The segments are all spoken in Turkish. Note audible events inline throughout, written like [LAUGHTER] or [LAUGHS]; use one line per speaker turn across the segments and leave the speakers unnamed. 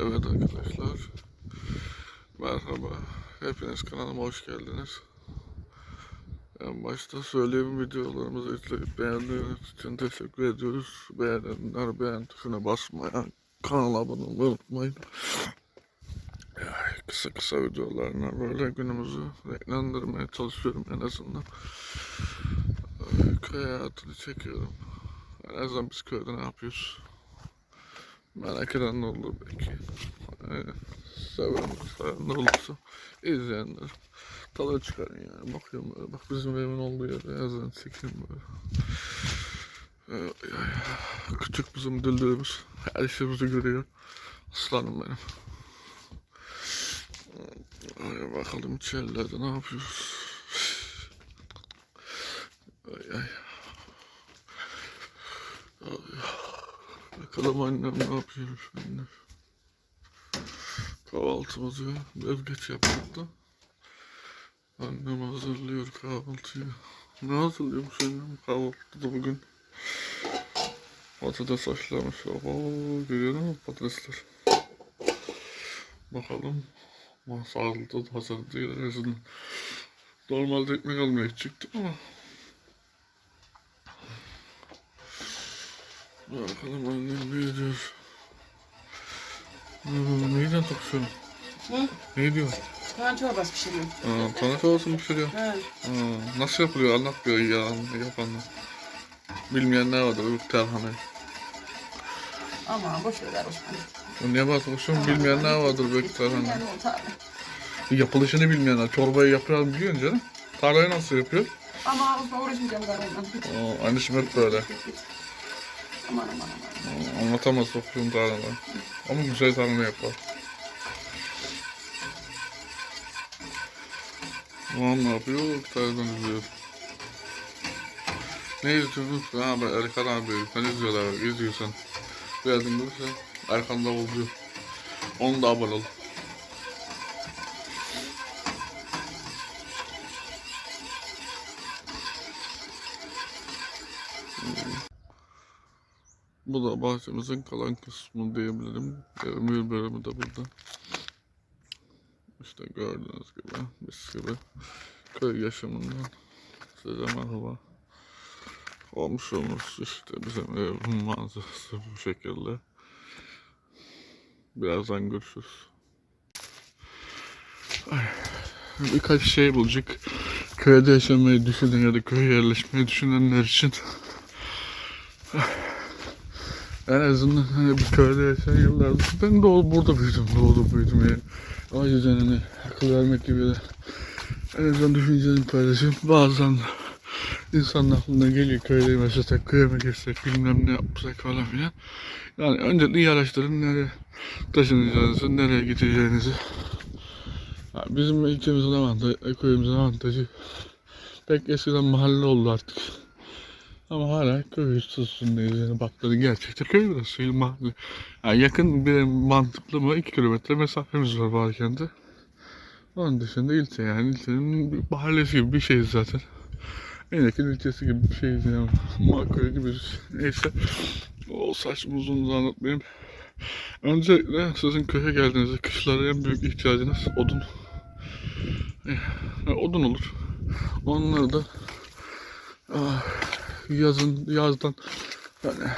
Evet arkadaşlar. Merhaba. Hepiniz kanalıma hoş geldiniz. En başta söyleyeyim videolarımızı izleyip beğendiğiniz için teşekkür ediyoruz. Beğenenler beğen tuşuna basmaya, kanala abone olmayı unutmayın. Ay, kısa kısa videolarla böyle günümüzü renklendirmeye çalışıyorum en azından. Köy hayatını çekiyorum. En azından biz köyde ne yapıyoruz? Eden ne olur belki. Ee, seven ne olursa izleyenler tadı çıkarın yani. Bakıyorum böyle, bak bizim evin olduğu yere yazın çekeyim böyle. Ee, küçük bizim düldülümüz her işimizi görüyor. Aslanım benim. Ay, bakalım içerilerde ne yapıyoruz. Ay. Ay. Bakalım annem ne yapıyor şimdi. Kahvaltımızı biraz geç yaptık da. Annem hazırlıyor kahvaltıyı. Ne hazırlıyormuş annem kahvaltıda bugün? Patates haşlamış. Oho, görüyor musun patatesler? Bakalım. Sağlıklı da hazır değil en azından. Normalde ekmek almaya çıktık ama. Bakalım annem ne diyor. Neyden tokuşuyorsun?
Hı?
Ne diyor?
Soğan çorbası pişiriyorum.
Aa, tane çorbası mı pişiriyor?
He.
Aa, nasıl yapılıyor anlat bir ya yapanlar. Bilmeyenler vardır bu tarhane.
Ama boş ver Osman.
Niye bahsediyorsun? Bilmeyenler vardır belki
tabii.
Yapılışını bilmeyenler. Çorbayı yapıyor biliyorsun canım. Tarhane nasıl yapıyor?
Ama Osman uğraşmayacağım ben ondan.
Aa, anneciğim hep böyle.
Aman aman aman.
Anlatamaz okuyorum tarhane. Ama güzel tarhane yapar. Babam ne yapıyor? Televizyon izliyor. Ne izliyorsunuz? Ha ben Erkan abi. Sen izliyorlar. İzliyorsan. Beğendin görürsen Erkan da oluyor. Onu da abone ol. Bu da bahçemizin kalan kısmı diyebilirim. Bir bölümü de burada. İşte gördüğünüz gibi, mis gibi köy yaşamından size merhaba. Komşumuz işte bizim evin manzarası bu şekilde. Birazdan görüşürüz. Birkaç şey bulacak. Köyde yaşamayı düşünen ya da köye yerleşmeyi düşünenler için en azından hani bir köyde yaşayan yıllardır ben doğu burada büyüdüm, doğdum büyüdüm yani. O yüzden hani akıl vermek gibi de en azından düşüncelerimi paylaşayım. Bazen insanın aklına geliyor köyde yaşasak, köye mi girsek, bilmem ne yapsak falan filan. Yani öncelikle iyi araştırın nereye taşınacağınızı, nereye gideceğinizi. Ya bizim ilçemizin avantajı, köyümüzün avantajı pek eskiden mahalle oldu artık. Ama hala köy üstündeyiz yani gerçekten köy burası mahalle. Yani yakın bir mantıklı mı 2 kilometre mesafemiz var Bağkent'e. Onun dışında ilçe yani ilçenin bir mahallesi gibi bir şeyiz zaten. En yakın ilçesi gibi bir şeyiz yani. Ama köy gibi şey. Neyse. O saçma uzun anlatmayayım. Öncelikle sizin köye geldiğinizde kışlara en büyük ihtiyacınız odun. Eh, odun olur. Onları da ah, yazın yazdan. Yani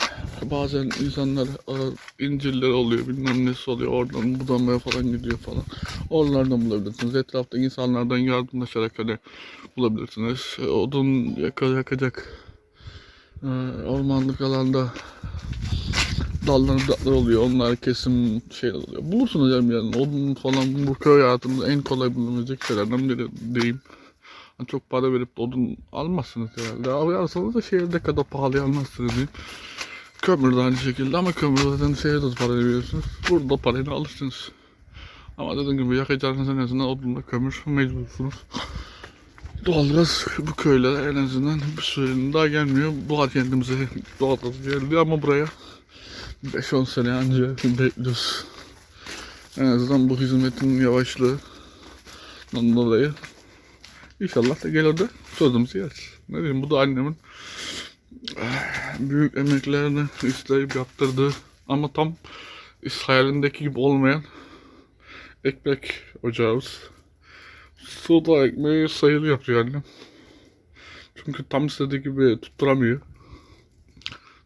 bazen insanlar ağır incirler oluyor bilmem nesi oluyor oradan budamaya falan gidiyor falan. Oralardan bulabilirsiniz. Etrafta insanlardan yardımlaşarak hani bulabilirsiniz. E, odun yaka, yakacak e, ormanlık alanda dallar budaklar oluyor. Onlar kesim şeyler oluyor. Bulursunuz yani, yani odun falan bu köy hayatında en kolay bulunabilecek şeylerden biri diyeyim çok para verip odun almazsınız herhalde. Abi alsanız da şehirde kadar pahalı almazsınız diyeyim. Kömür de aynı şekilde ama kömür zaten şehirde de para veriyorsunuz. Burada parayla alırsınız. Ama dediğim gibi yakacağınız en azından odunla kömür mecbursunuz. Doğalgaz bu köylere en azından bir sürenin daha gelmiyor. Doğal kendimize doğalgaz geldi ama buraya 5-10 sene önce bekliyoruz. En azından bu hizmetin yavaşlığı dolayı İnşallah da gelir de sözümüzü yeriz. Ne diyeyim bu da annemin eh, büyük emeklerini isteyip yaptırdığı ama tam hayalindeki gibi olmayan ekmek ocağımız. Suda ekmeği sayılı yapıyor annem. Çünkü tam istediği gibi tutturamıyor.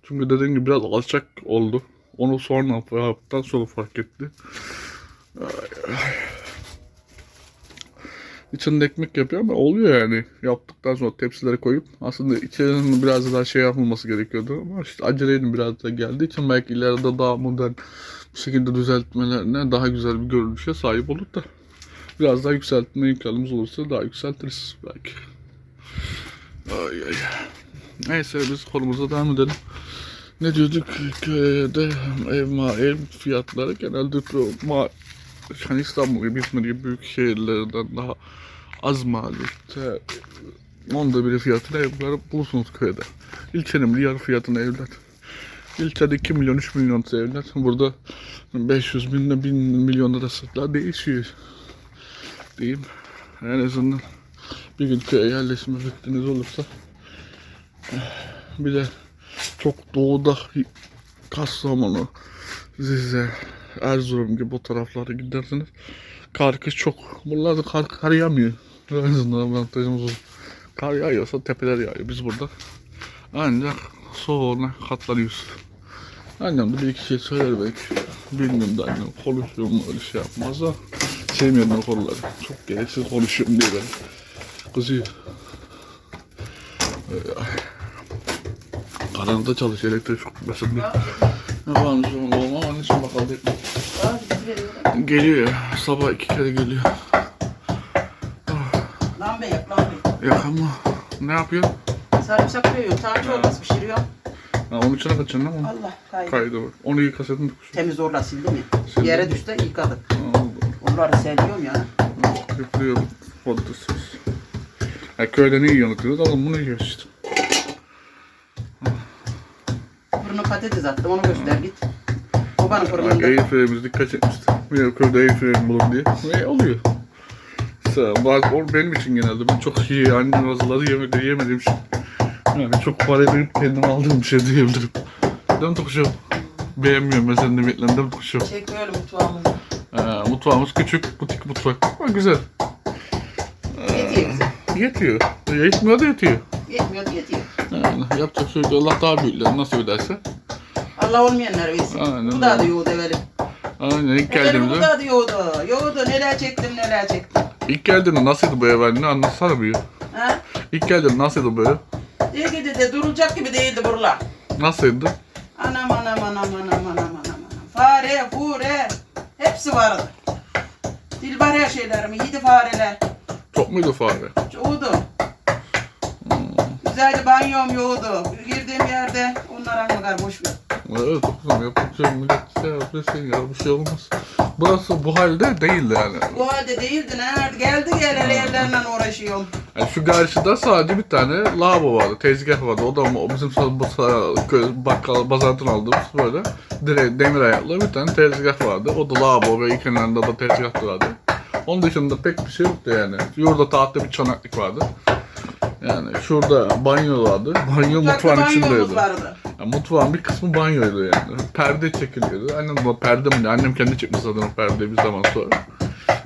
Çünkü dediğim gibi biraz alçak oldu. Onu sonra yaptıktan sonra fark etti. Ay, ay. İçinde ekmek yapıyor ama oluyor yani. Yaptıktan sonra tepsilere koyup aslında içerinin biraz daha şey yapılması gerekiyordu ama işte aceleyle biraz da geldiği için belki ileride daha modern bir şekilde düzeltmelerine daha güzel bir görünüşe sahip olur da biraz daha yükseltme imkanımız olursa daha yükseltiriz belki. Ay ay. Neyse biz konumuza devam edelim. Ne diyorduk? Köyde ev, ma ev fiyatları genelde ma hani İstanbul gibi İzmir gibi büyük şehirlerden daha az maliyette onda biri fiyatına evler bulursunuz köyde. İlçenin bir yarı fiyatına evler. İlçede 2 milyon 3 milyon evler. Burada 500 bin ile 1000 milyon arasında değişiyor. Diyeyim. En azından bir gün köye yerleşme fikriniz olursa bir de çok doğuda Kastamonu, Rize, Erzurum gibi o taraflara gidersiniz. Kar kış çok. Buralarda kar, kar yağmıyor. En azından avantajımız. Kar yağıyorsa tepeler yağıyor. Biz burada ancak soğuğuna katlanıyoruz. Annem de bir iki şey söyler belki. Bilmiyorum da annem konuşuyor mu öyle şey yapmaz da. Sevmiyorum o konuları. Çok gereksiz konuşuyorum diye ben. Kızıyor. Karanlıkta çalışıyor elektrik diye. Ne varmış oğlum oğlum ama anneciğim bakalım. Geliyor ya. Sabah iki kere geliyor.
Lambe.
Ya ama ne yapıyor?
Sarımsak koyuyor. Tane çorbası pişiriyor.
Ha, onun içine kaçacaksın ama.
Allah kaydı.
Kaydı var. Onu yıkasaydın da kuşu.
Temiz orla sildi mi?
Sildim.
Yere düştü yıkadık. Onları seviyorum ya.
Yüklüyorum. Fotoğrafsız. Ya köyde ne yiyorsunuz? Alın bunu yiyor işte.
Fırına patates attım onu göster git. Babanın
Bak
fırınında.
airfryer'imiz dikkat çekmişti. Bir köyde airfryer bulun diye. Ve oluyor. Mesela bazı, o benim için genelde ben çok iyi annem hazırladı yemedi yemediğim şey. Yani çok para verip kendim aldığım bir şey diyebilirim. Mi Tokuşum? Beğenmiyorum nimetlerini değil mi Tokuşum?
Çek öyle mutfağımızı.
Ee, mutfağımız küçük, butik mutfak. Ama güzel.
Yetiyor bize.
Yetiyor. Yetmiyor da yetiyor.
Yetmiyor yetiyor.
Yani yapacak şey yok. Allah daha büyükler nasip ederse.
Allah olmayanlar versin.
Aynen
Bu da
öyle.
yoğurdu
Aynen ilk
Evelim
geldiğimde,
bu da yoğurdu. Yoğurdu neler çektim neler çektim.
ilk geldiğimde nasıldı bu ev anne anlatsana bir.
Ha?
İlk geldiğinde nasıldı böyle?
İyi gidi de durulacak gibi değildi buralar.
Nasıldı?
Anam anam anam anam anam anam anam. Fare, fure hepsi vardı. Dilber her şeylerimi yedi fareler.
Çok muydu fare?
Yoğurdu. Güzeldi banyom yoğurdu. Girdiğim yerde onlara bakar boş ver.
Evet kızım yapacak millet şey yapıyorsun ya bir şey olmaz. Burası bu halde değil yani.
Bu halde değildi nerede? Geldi geleli evlerle uğraşıyorum.
yani. Şu karşıda sadece bir tane lavabo vardı, tezgah vardı. O da o bizim köy- bakkal bazardan aldığımız böyle dire, demir ayaklı bir tane tezgah vardı. O da lavabo ve kenarında da tezgah vardı. Onun dışında pek bir şey yoktu yani. Yurda tahta bir çanaklık vardı. Yani şurada banyo vardı. Banyo
Mutfakta
mutfağın
banyomuz
içindeydi.
vardı.
Ya mutfağın bir kısmı banyoydu yani. Perde çekiliyordu. Annem de perde mi? Annem kendi çekmiş zaten o perdeyi bir zaman sonra.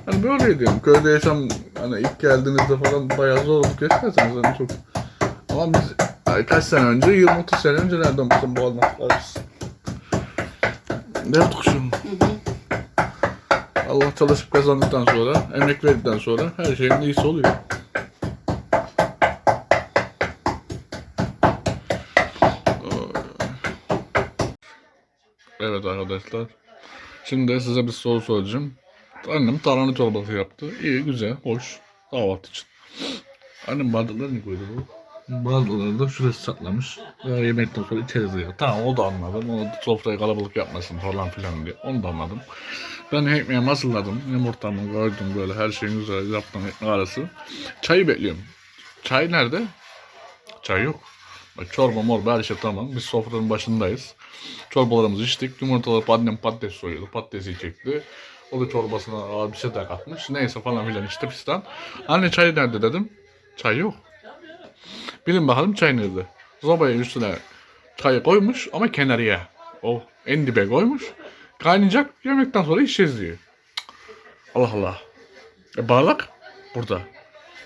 Hani böyleydi yani. Köyde yaşam hani ilk geldiğinizde falan bayağı zorluk yaşarsınız hani çok. Ama biz ay, kaç sene önce, 20-30 sene önce nereden bakın bu anlattılar biz. Ne kuşum? Allah çalışıp kazandıktan sonra, emek verdikten sonra her şeyin iyisi oluyor. Evet arkadaşlar. Şimdi size bir soru soracağım. Annem tarhana çorbası yaptı. İyi, güzel, hoş. Kahvaltı için. Annem bardakları ne koydu bu? Bardakları da şurası saklamış. Daha yemekten sonra içeriz diyor. Tamam o da anladım. O da sofrayı kalabalık yapmasın falan filan diye. Onu da anladım. Ben ekmeğimi hazırladım. Yumurtamı koydum böyle her şeyin güzel yaptım ekmek arası. Çayı bekliyorum. Çay nerede? Çay yok. Bak çorba morba her şey tamam. Biz sofranın başındayız. Çorbalarımızı içtik. Yumurtaları annem patates soyuyordu. Patatesi çekti. O da çorbasına ağır bir şey de katmış. Neyse falan filan işte fistan. Anne çay nerede dedim. Çay yok. Bilin bakalım çay nerede. Zobayın üstüne çayı koymuş ama kenarıya. O en dibe koymuş. Kaynayacak yemekten sonra içeceğiz diyor. Allah Allah. E bardak burada.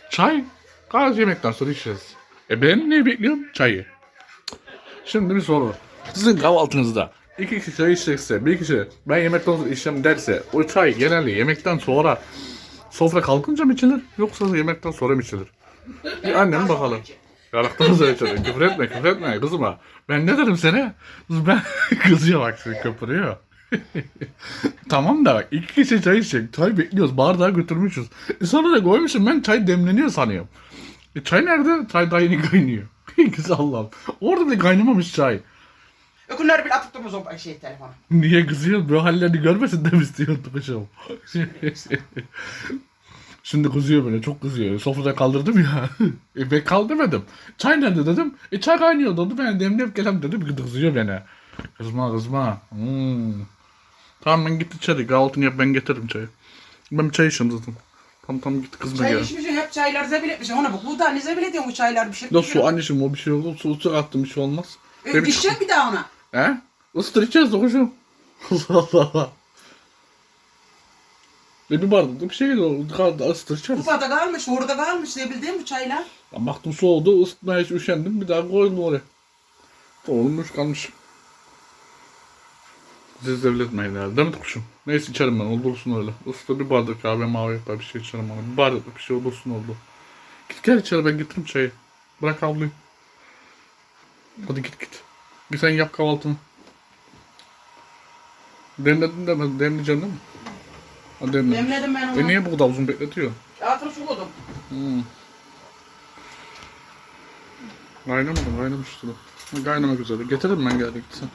Çay kahve yemekten sonra içeceğiz. E ben ne bekliyorum? Çayı. Şimdi bir soru. Sizin kahvaltınızda iki kişi çay içecekse, bir kişi ben yemekten sonra içeceğim derse o çay genelde yemekten sonra sofra kalkınca mı içilir yoksa yemekten sonra mı içilir? Bir annem bakalım. Yarattığınız içilir. Küfür etme, küfür etme kızıma. Ben ne dedim sana? Ben [LAUGHS] kızıyor bak seni köpürüyor. [LAUGHS] tamam da iki kişi çay içecek. Çay bekliyoruz. Bardağı götürmüşüz. E sonra da koymuşum ben çay demleniyor sanıyorum. E çay nerede? Çay daha yeni kaynıyor. [LAUGHS] Güzel Allah'ım. Orada bile kaynamamış çay.
Ökünler bile atıp durmaz o şey telefonu.
Niye kızıyor? Bu hallerini görmesin de mi istiyordu kuşum? [LAUGHS] Şimdi kızıyor böyle çok kızıyor. Sofrada kaldırdım ya. [LAUGHS] e ben kaldırmadım. Çay nerede dedim. E çay kaynıyor dedi. Ben demleyip gelem dedim. Kızıyor beni. Kızma kızma. Hmm. Tamam ben git içeri. Kahvaltını yap ben getiririm çayı. Ben çay içeyim zaten. Tamam tamam git kızma
Çay
gel.
içmişsin hep çaylar zebil etmişsin. Ona bak bu da ne zebil ediyorsun bu çaylar bir şey.
Ya su anneciğim o bir şey olur. Su, su attım bir şey olmaz.
E,
Benim-
Dişecek bir daha ona.
He? Isıtır içeriz de kuşum. Allah Allah. E bir bardak da bir şey o kadar ısıtır içeriz.
Ufada kalmış, orada kalmış zebil değil mi bu çaylar?
Ben baktım soğudu, ısıtmaya hiç üşendim. Bir daha koydum oraya. Olmuş kalmış. Siz devlet meyler. Değil mi kuşum? Neyse içerim ben. Olursun öyle. Isıtır bir bardak kahve mavi yapar bir şey içerim ona. Bir bardak bir şey olursun oldu. Git gel içeri ben getiririm çayı. Bırak havluyu. Hadi git git. Bir sen yap kahvaltını. Demledin de ben demleyeceğim değil mi? Ha demle.
Demledim ben onu.
E niye bu kadar uzun bekletiyor?
Altını suladım.
Hmm. Kaynamadım, kaynamıştır o. Ha, Kaynamak üzere. Getiririm ben geldi gitsin.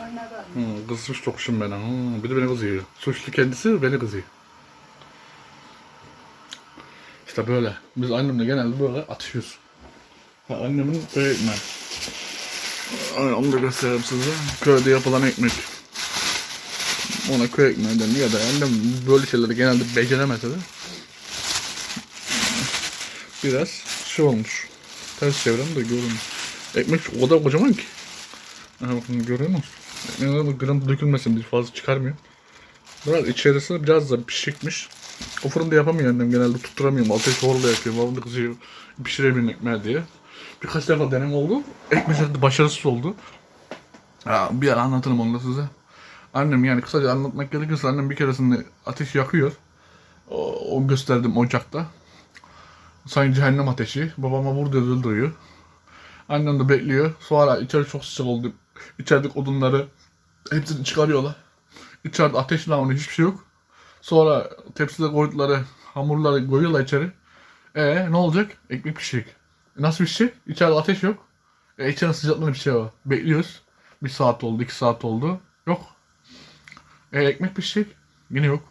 Oynadı.
Hmm, kızmış tokuşum ben. Hmm, bir de beni kızıyor. Suçlu kendisi beni kızıyor. İşte böyle. Biz annemle genelde böyle atışıyoruz. Ha, annemin köy ekmeği. Ay, Onu da göstereyim size. Köyde yapılan ekmek. Ona köy ekmeği deniyor ya da annem böyle şeyleri genelde beceremese de biraz şey olmuş. Ters çevrem de görün. Ekmek o kadar kocaman ki. Aha bakın görüyor musun? Ekmeğe de gram dökülmesin diye fazla çıkarmıyor. Biraz içerisi biraz da pişikmiş. O fırında yapamıyor annem genelde tutturamıyorum. Ateş horla yapıyor. Babam da kızıyor pişiremiyorum ekmeği diye. Birkaç defa denem oldu. Ekmekler de başarısız oldu. Ha, bir ara anlatırım onu da size. Annem yani kısaca anlatmak gerekirse annem bir keresinde ateş yakıyor. O, o gösterdim ocakta. Sanki cehennem ateşi. Babama burada öldürüyor. Annem de bekliyor. Sonra içeri çok sıcak oldu. İçerideki odunları hepsini çıkarıyorlar. İçeride ateş lavını hiçbir şey yok. Sonra tepside koydukları hamurları koyuyorlar içeri. E ne olacak? Ekmek pişecek. Nasıl pişecek? İçeride ateş yok. E içeride sıcaklığında bir şey var. Bekliyoruz. Bir saat oldu, iki saat oldu. Yok. E ekmek pişecek. Yine yok.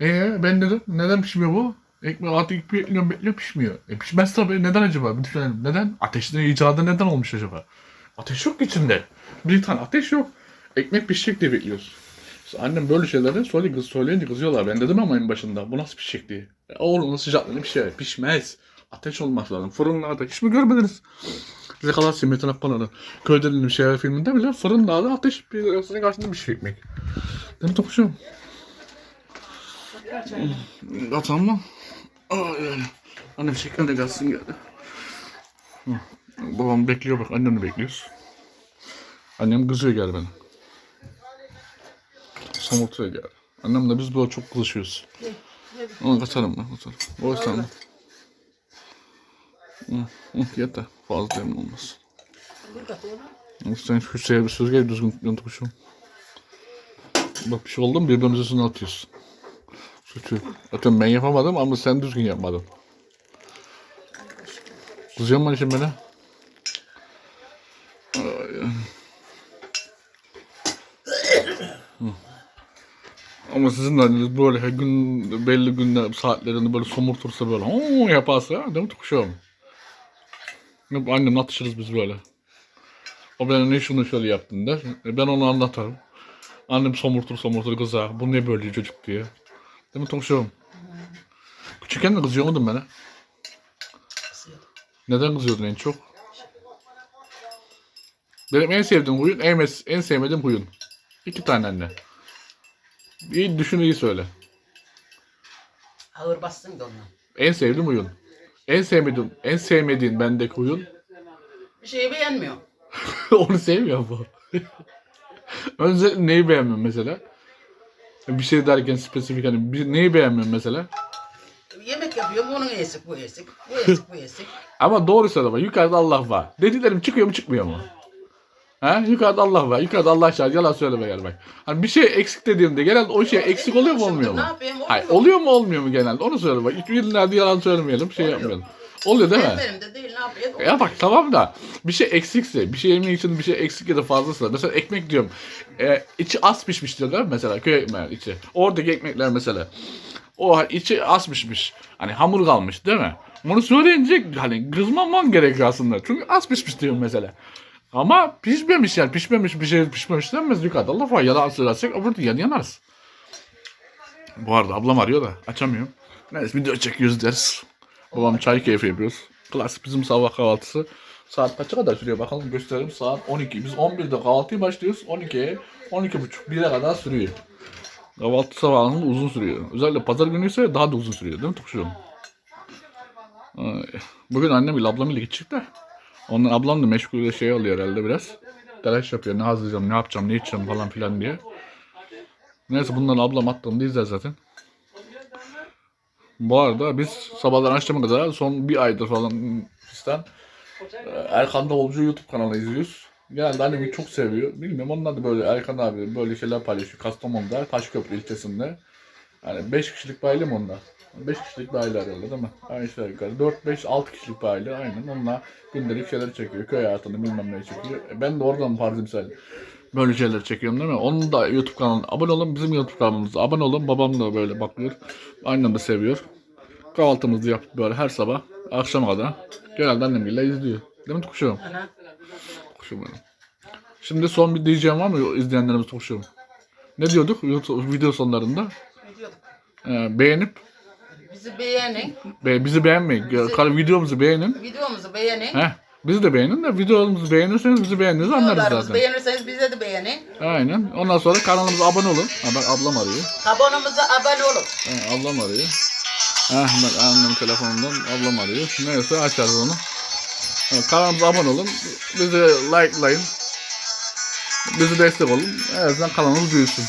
E ben dedim neden pişmiyor bu? Ekmek artık bekliyorum bekliyorum pişmiyor. E pişmez tabii neden acaba? Bir düşünelim. Neden? Ateşin icadı neden olmuş acaba? Ateş yok içinde. Bir tane ateş yok. Ekmek pişecek diye bekliyoruz. İşte annem böyle şeyleri söyle, kız söyleyince kızıyorlar. Ben dedim ama en başında bu nasıl pişecek diye. E, oğlum sıcaklığında bir şey pişmez. Ateş olması lazım. Fırınlarda hiç mi görmediniz? Size kadar Metin Akpınar'ın Köydelinin bir şeyler filminde bile fırınlarda ateş bir karşında bir şey ekmek. Değil mi topuşum? Atalım mı? Ay. Annem şeker de gelsin geldi. Babam bekliyor bak annem de bekliyoruz. Annem kızıyor geldi bana. Somurtuya geldi. Annemle biz böyle çok kızışıyoruz. Onu kaçarım ben kaçarım. O yüzden. Hı, yeter. Fazla emin olmaz. Sen şu şeye bir düzgün yantı Bak bir şey oldu mu birbirimize üstüne atıyoruz. Suçu. Zaten ben yapamadım ama sen düzgün yapmadın. Kızıyor mu şimdi bana? Ama sizin de hani böyle her gün belli günler saatlerinde böyle somurtursa böyle yaparsa değil mi kuşağım? Hep annemle atışırız biz böyle. O bana ne şunu şöyle yaptın der. E ben onu anlatırım. Annem somurtur somurtur kızar. Bu ne böyle çocuk diye. Değil mi Tonşum? Küçükken de kızıyor muydun bana? Neden kızıyordun en çok? Benim en sevdiğim huyun, en, en sevmediğim huyun. İki tane anne. İyi düşün iyi söyle.
Ağır bassın da onu.
En sevdiğim huyun. En sevmediğin, en sevmediğin bendeki huyun.
Bir şeyi beğenmiyor. [LAUGHS]
Onu sevmiyor bu. Önce neyi beğenmiyorsun mesela? Bir şey derken spesifik hani bir, neyi beğenmiyorsun mesela?
Yemek yapıyorum onun eksik bu eksik. Bu eksik bu eksik.
Ama doğru söyle bak yukarıda Allah var. Dediklerim çıkıyor mu çıkmıyor mu? Ha? Yukarıda Allah var. Yukarıda Allah şahit. Yalan söyleme gel bak. Hani bir şey eksik dediğimde genelde o şey eksik oluyor mu olmuyor mu?
Ne yapayım? Oluyor.
Hayır, oluyor mu olmuyor mu genelde? Onu söyle bak. İlk günlerde yalan söylemeyelim. Şey yapmayalım. Oluyor değil mi?
Benim de değil ne yapayım?
Ya bak tamam da bir şey eksikse, bir şey yemeği için bir şey eksik ya da fazlası. Mesela ekmek diyorum. E, içi az pişmiş diyorlar mesela köy ekmeği içi. Oradaki ekmekler mesela. O içi az pişmiş. Hani hamur kalmış değil mi? Bunu söyleyince hani kızmamam gerekiyor aslında. Çünkü az pişmiş diyorum mesela. Ama pişmemiş yani pişmemiş bir şey pişmemiş denmez yukarıda laf var yalan söylersek öbür yan yanarız. Bu arada ablam arıyor da açamıyorum. Neyse video çekiyoruz deriz. Babam çay keyfi yapıyoruz. Klasik bizim sabah kahvaltısı. Saat kaça kadar sürüyor bakalım gösterelim. Saat 12. Biz 11'de kahvaltıya başlıyoruz. 12'ye 12.30 1'e kadar sürüyor. Kahvaltı sabahında uzun sürüyor. Özellikle pazar günü ise daha da uzun sürüyor değil mi Tukşuğum? Ay, Bugün annem ile ablam ile gidecek de. Ondan ablam da meşgul şey oluyor herhalde biraz. Telaş yapıyor. Ne hazırlayacağım, ne yapacağım, ne içeceğim falan filan diye. Neyse bundan ablam attığımda izler zaten. Bu arada biz sabahdan akşama kadar son bir aydır falan fistan e, Erkan Davulcu YouTube kanalı izliyoruz. Genelde annemi çok seviyor. Bilmiyorum onlar da böyle Erkan abi böyle şeyler paylaşıyor. Kastamonu'da Taşköprü ilçesinde. Yani 5 kişilik bir aile mi onlar? 5 kişilik bir aile herhalde değil mi? Aynı şey yukarı. 4, 5, 6 kişilik bir aile aynen. Onlar gündelik şeyler çekiyor. Köy hayatını bilmem ne çekiyor. E ben de oradan farz misal böyle şeyler çekiyorum değil mi? Onun da YouTube kanalına abone olun. Bizim YouTube kanalımıza abone olun. Babam da böyle bakıyor. Annem de seviyor. Kahvaltımızı yapıp böyle her sabah akşama kadar genelde annemle izliyor. Değil mi kuşum? Kuşum benim. Şimdi son bir diyeceğim var mı izleyenlerimiz kuşum? Ne diyorduk YouTube video sonlarında? Ee, beğenip
Bizi beğenin.
be, bizi beğenmeyin.
Bizi-
videomuzu beğenin.
Videomuzu beğenin.
Heh. Bizi de beğenin de videomuzu beğenirseniz bizi beğeniriz anlarız zaten.
beğenirseniz bize de beğenin.
Aynen. Ondan sonra kanalımıza abone olun. Ha, bak ablam arıyor.
Abonumuza abone olun.
Ha, ablam arıyor. Ha, bak annemin telefonundan ablam arıyor. Neyse açarız onu. Ha, kanalımıza abone olun. Bizi likelayın. Bizi destek olun. En azından kanalımız büyüsün.